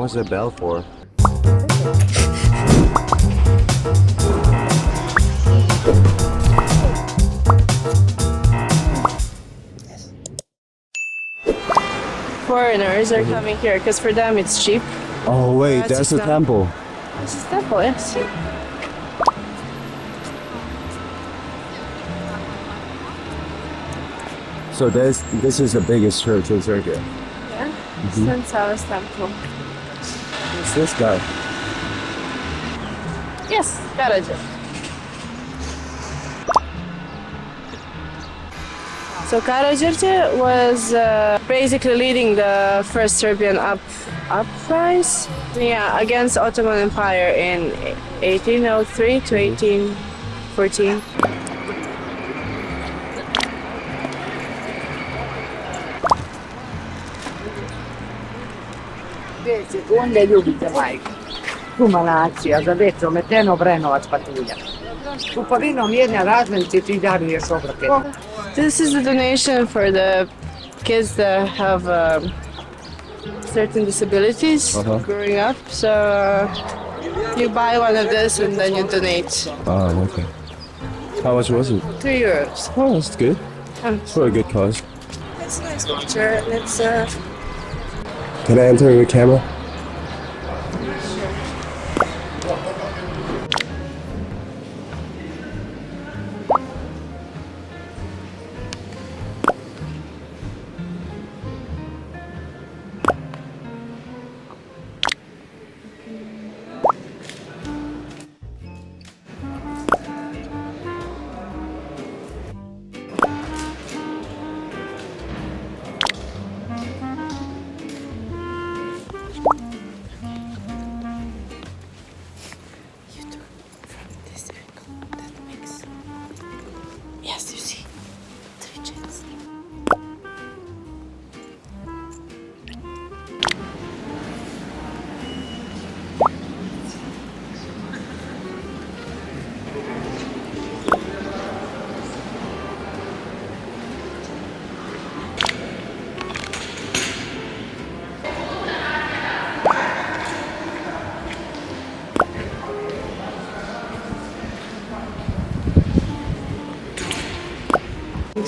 What's the bell for? Foreigners are coming here because for them it's cheap. Oh wait, That's not- temple. This is temple, yes. So this this is the biggest church in Turkey. Yeah. Mm-hmm. St. Sal's temple. This guy? Yes, Karaca. So Karadzice was uh, basically leading the first Serbian up uprise, yeah, against Ottoman Empire in 1803 to 1814. Sekunde ljubite majku. Humanacija, za većo meteno Brenovac patulja. Kupovinom jedne razmenci ti daruješ obroke. This is a donation for the kids that have um, certain disabilities Uh-huh. growing up. So uh, you buy one of this and then you donate Oh, okay. How much was it? three euros. Oh, that's good. Um, It's for a good cause. It's a nice picture. and It's uh, Can I enter your camera?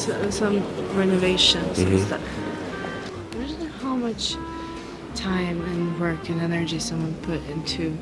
So- some renovations and stuff. Imagine how much time and work and energy someone put into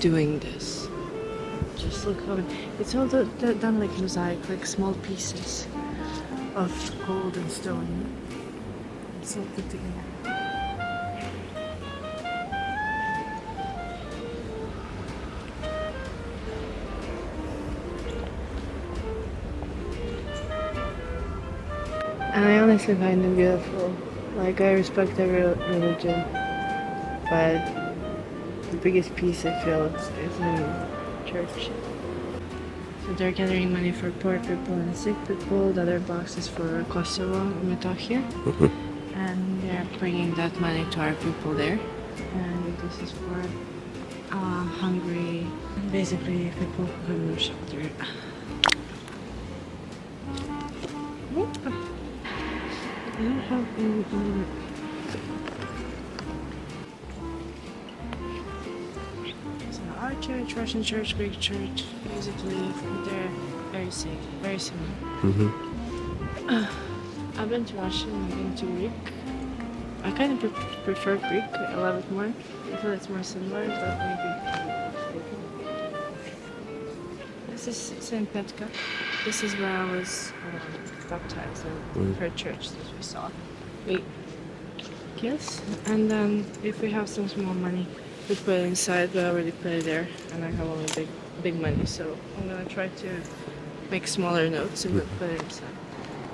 doing this. Just look how it's all do- do- done like mosaic, like small pieces of gold and stone. It's all put together. I honestly find them beautiful. Like I respect every religion, but the biggest piece I feel is, is in church. So they're gathering money for poor people and sick people. The other box is for Kosovo and Metohija, and they're bringing that money to our people there. And this is for uh, hungry, basically people who have no shelter. I don't have any other. So our church, Russian church, Greek church, basically they're very safe, very similar. Mm-hmm. I've been to Russian, I've been to Greek. I kind of pre- prefer Greek. I love it more. I feel it's more similar, but maybe. This is Saint Petka. This is where I was um, baptized in her church that we saw. We kiss, and then if we have some small money, we put it inside. We already put it there, and I have only big, big money. So I'm gonna try to make smaller notes and then put it inside.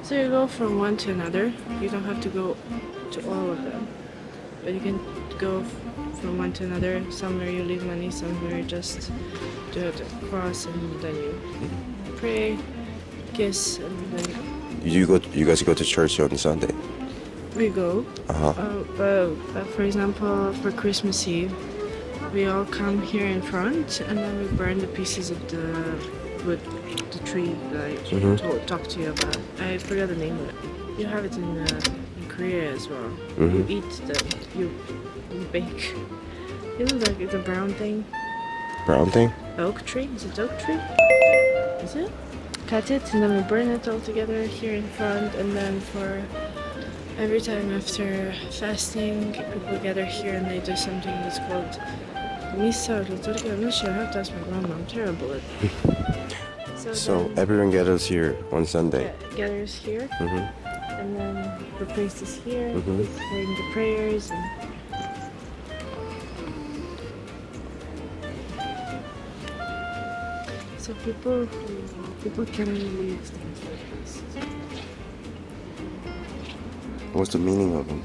So you go from one to another. You don't have to go to all of them, but you can go f- from one to another. Somewhere you leave money, somewhere you just do it across, and then you pray, kiss, and then You go. You guys go to church on Sunday. we go. Uh huh. Uh, uh, uh, for example, for Christmas Eve, we all come here in front and then we burn the pieces of the wood, the tree that I Mhm. told, talked to you about. I forgot the name of it. You have it in, uh, in Korea as well. Mhm. You eat the you, you bake. You know like the brown thing, Brown thing? oak tree. Is it oak tree? Is it? Cut it and then we burn it all together here in front, and then for every time after fasting, people gather here and they do something that's called misa. I'm not sure. I have to ask my grandma. I'm terrible at. so So everyone gathers here on Sunday. yeah, gathers here, Mm-hmm. and then the priest is here Mhm. saying the prayers and. So people people can read things like this. What's the meaning of them?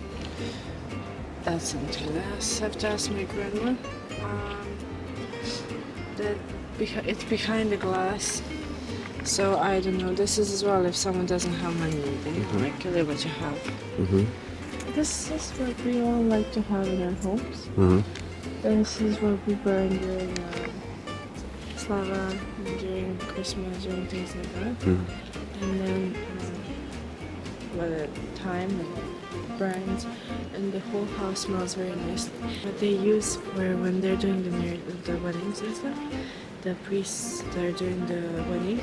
That's something else. I have to ask my grandma. Um, that behi- it's behind the glass. So I don't know. This is as well if someone doesn't have money, they Mhm. like kill what you have. Mm-hmm. This is what we all like to have in our homes. Mm-hmm. This is what we burn during uh, Slava, during Christmas, during things like that. Mm-hmm. And then uh, by the time it burns, and the whole house smells very nice. What they use for when they're doing the mar- the weddings and stuff, the priests that are doing the wedding,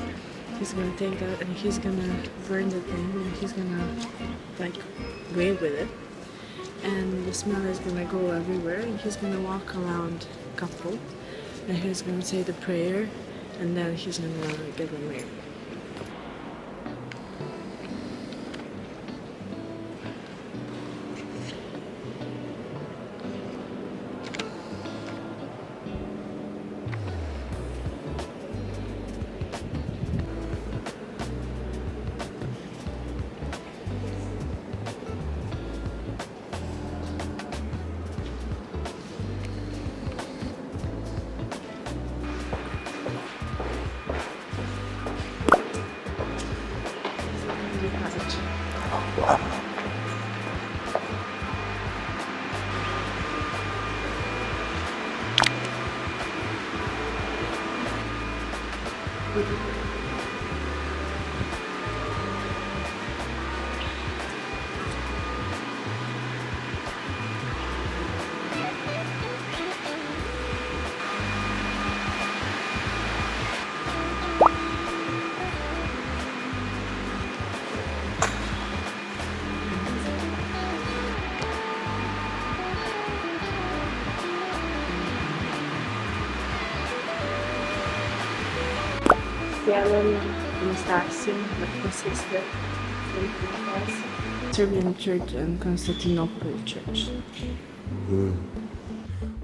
he's gonna take that and he's gonna burn the thing and he's gonna like wave with it, and the smell is gonna go everywhere. And he's gonna walk around couple, and he's gonna say the prayer, and then he's gonna get them married. Yellow Anastasio, the sister, Serbian Church and Constantinople Church.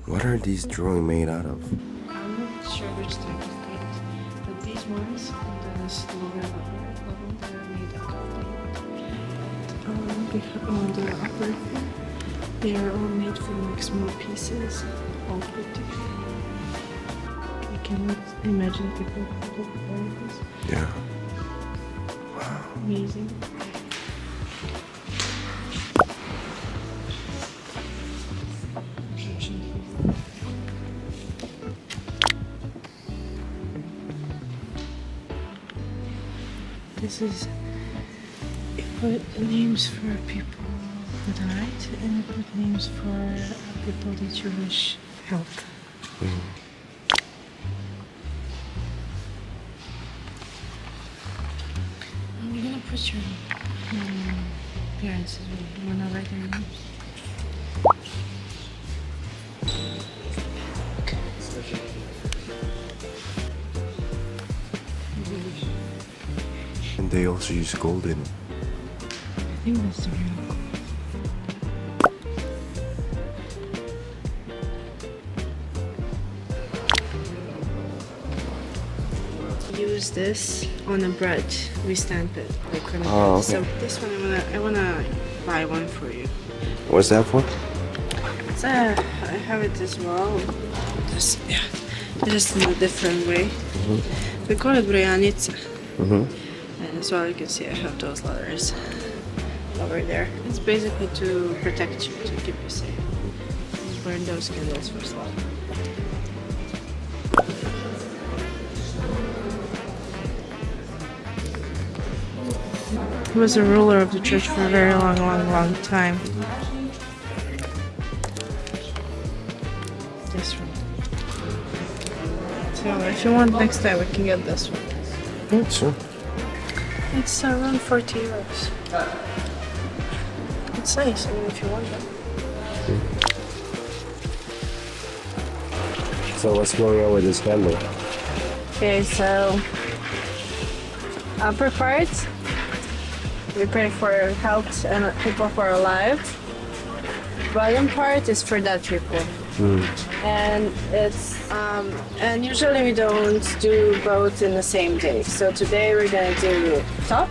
What are these drawings made out of? I'm not sure which type of paint, but these ones on the lower level, level they're made out of paint. Um, on the upper, they are all made from like small pieces, all put together. You can imagine people like this. Yeah. Amazing. This is you put names for people who died and you put names for uh, people that you wish help. I'm mm. Um, parents as well. You wanna write their names? And they also use gold in it. I think that's the real. Use this on a bread. We stamp it like on a Oh, bread. So this one I wanna I wanna buy one for you. What's that for? So I have it as well. Just yeah, just in a different way. We call it brojanica. Mm-hmm. And as well, you can see I have those letters over there. It's basically to protect you, to keep you safe. Burn those candles for slow. He was a ruler of the church for a very long, long, long time. This one. So if you want next time, we can get this one. Yeah, sure. It's around 40 euros. It's nice, I mean, if you want that. So what's going on with this candle? Okay, so upper part, we pray for health and people who are alive. Bottom part is for dead people. And it's um, and usually we don't do both in the same day. So today we're gonna do top,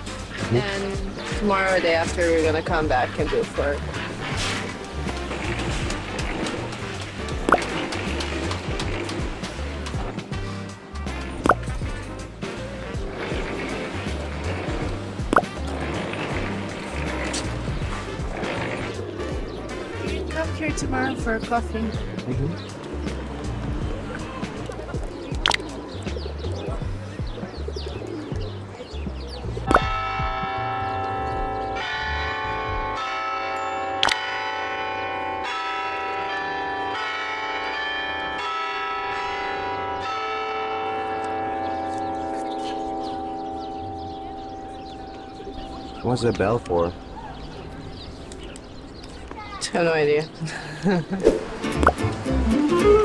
and tomorrow or day after we're gonna come back and do for tomorrow for a coffee. What's that bell for? I have no idea.